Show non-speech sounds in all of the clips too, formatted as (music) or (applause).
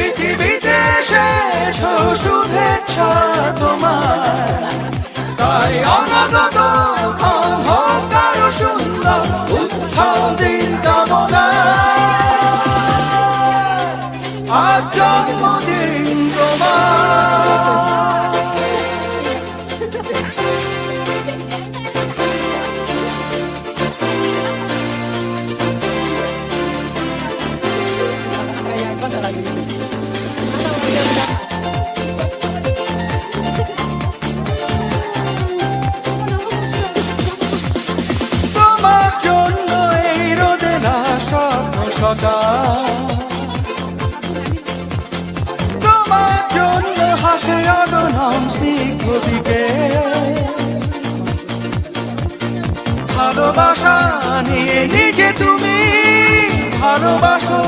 পৃথিবীতে শেষ শুভেচ্ছা তোমার। তাই অনাগত তোমার জন্য হাসে ভালোবাসা নিয়ে নিজে তুমি ভালোবাসো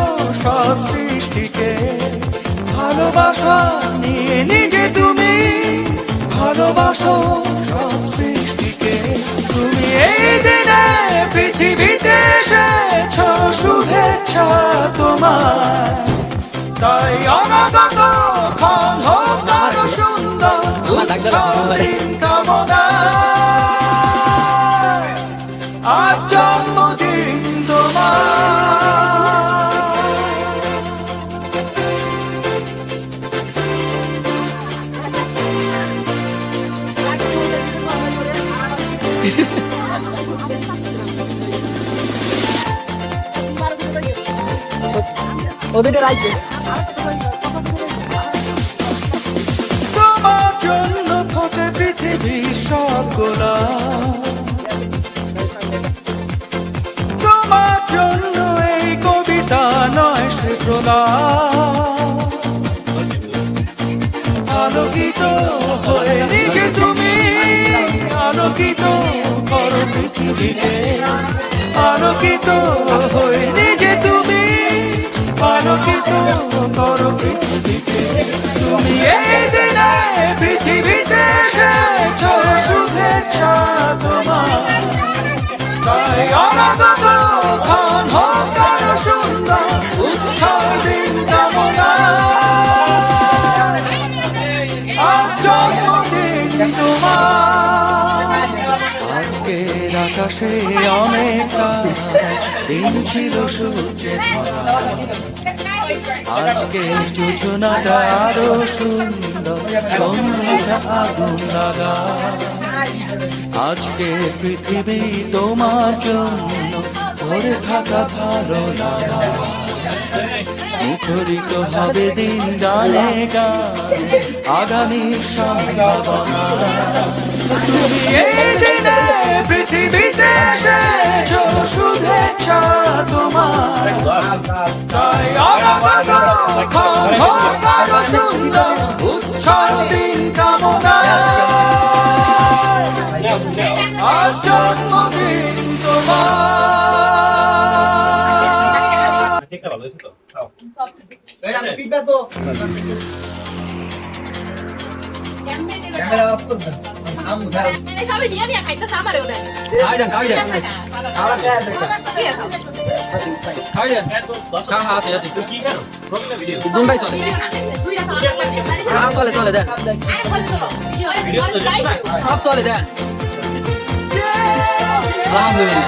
সব সৃষ্টিকে। ভালোবাসা নিয়ে নিজে শুভেচ্ছা তোমার। তাই অনাগত ক্ষণ হোক আরও সুন্দর কামনা। আজ জন্মদিন তোমার। (laughs) ওদিকে রাইছে পৃথিবী সব গোলাপ তোমার জন্য এই কবিতা নয় সে প্রলাপ আলোকিত হয়ে নিজে তুমি, আলোকিত করো আলোকিত হয়ে আজকের আকাশে অনেক তারা, দিন ছিল ভরা। আজকের যোজনাটা আরও সুন্দর সন্ধ্যাটা আগুন লাগা। আজকে পৃথিবী তোমার জন্য ভরে থাকা ভালো লাগা। মুখরিত হবে দিন গানে গান। আগামী সম্ভাবনা পৃথিবীতে শুভেচ্ছা তোমার। তাই সুন্দর ঠিকটা ভালো হয়েছে তো খাও। সবাই নিয়ে নিয়ে খাইতেছে আমারে ওদের খাই দেন খাই দেন আবার খাই দেন হ্যাঁ, তো হ্যাঁ হ্যাঁ আছে আছে তুই কি কেন? প্রতিটা ভিডিও। দুটাই চলে হ্যাঁ চলে চলে দেন ভিডিও তো সব চলে দেন আলহামদুলিল্লাহ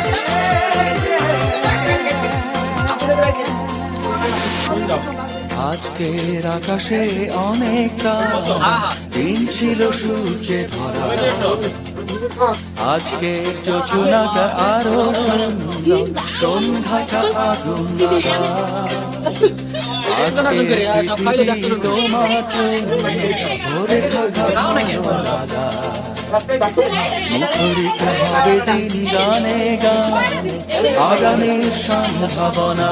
আজকের আকাশে অনেক দিন ছিল সূর্যে ধরা। আজকের যোজনাটা আরও সুন্দর সন্ধ্যাটা আগুন লাগা আজকের তোমার ভরে থাকা মুখরিত হবে দিন গানে গান আগামীর সম্ভাবনা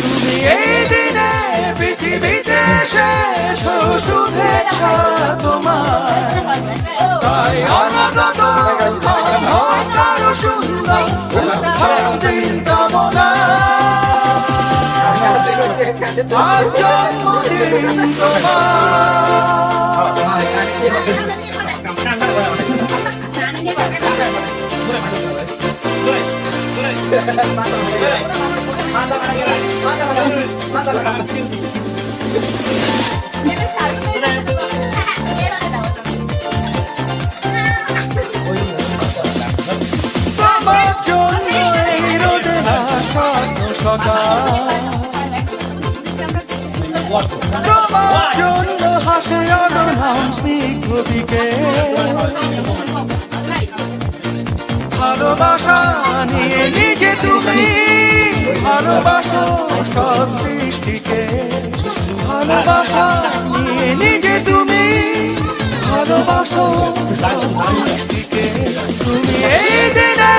তুমি এই দিনে পৃথিবীতে শেষ শুভেচ্ছা তোমার। তাই অনাগত ক্ষণ সুন্দর উৎসব দিন কামনা আজ জন্মদিন তোমার তোমার জন্য ভালোবাসা নিয়ে ভালোবাসো সব সৃষ্টিকে। ভালোবাসা নিয়ে নিজে তুমি। ভালোবাসো সব সৃষ্টিকে। তুমি এই দিনে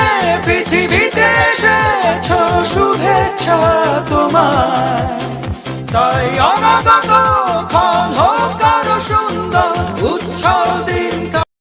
পৃথিবীতে এসেছ, শুভেচ্ছা তোমার তাই অনাগত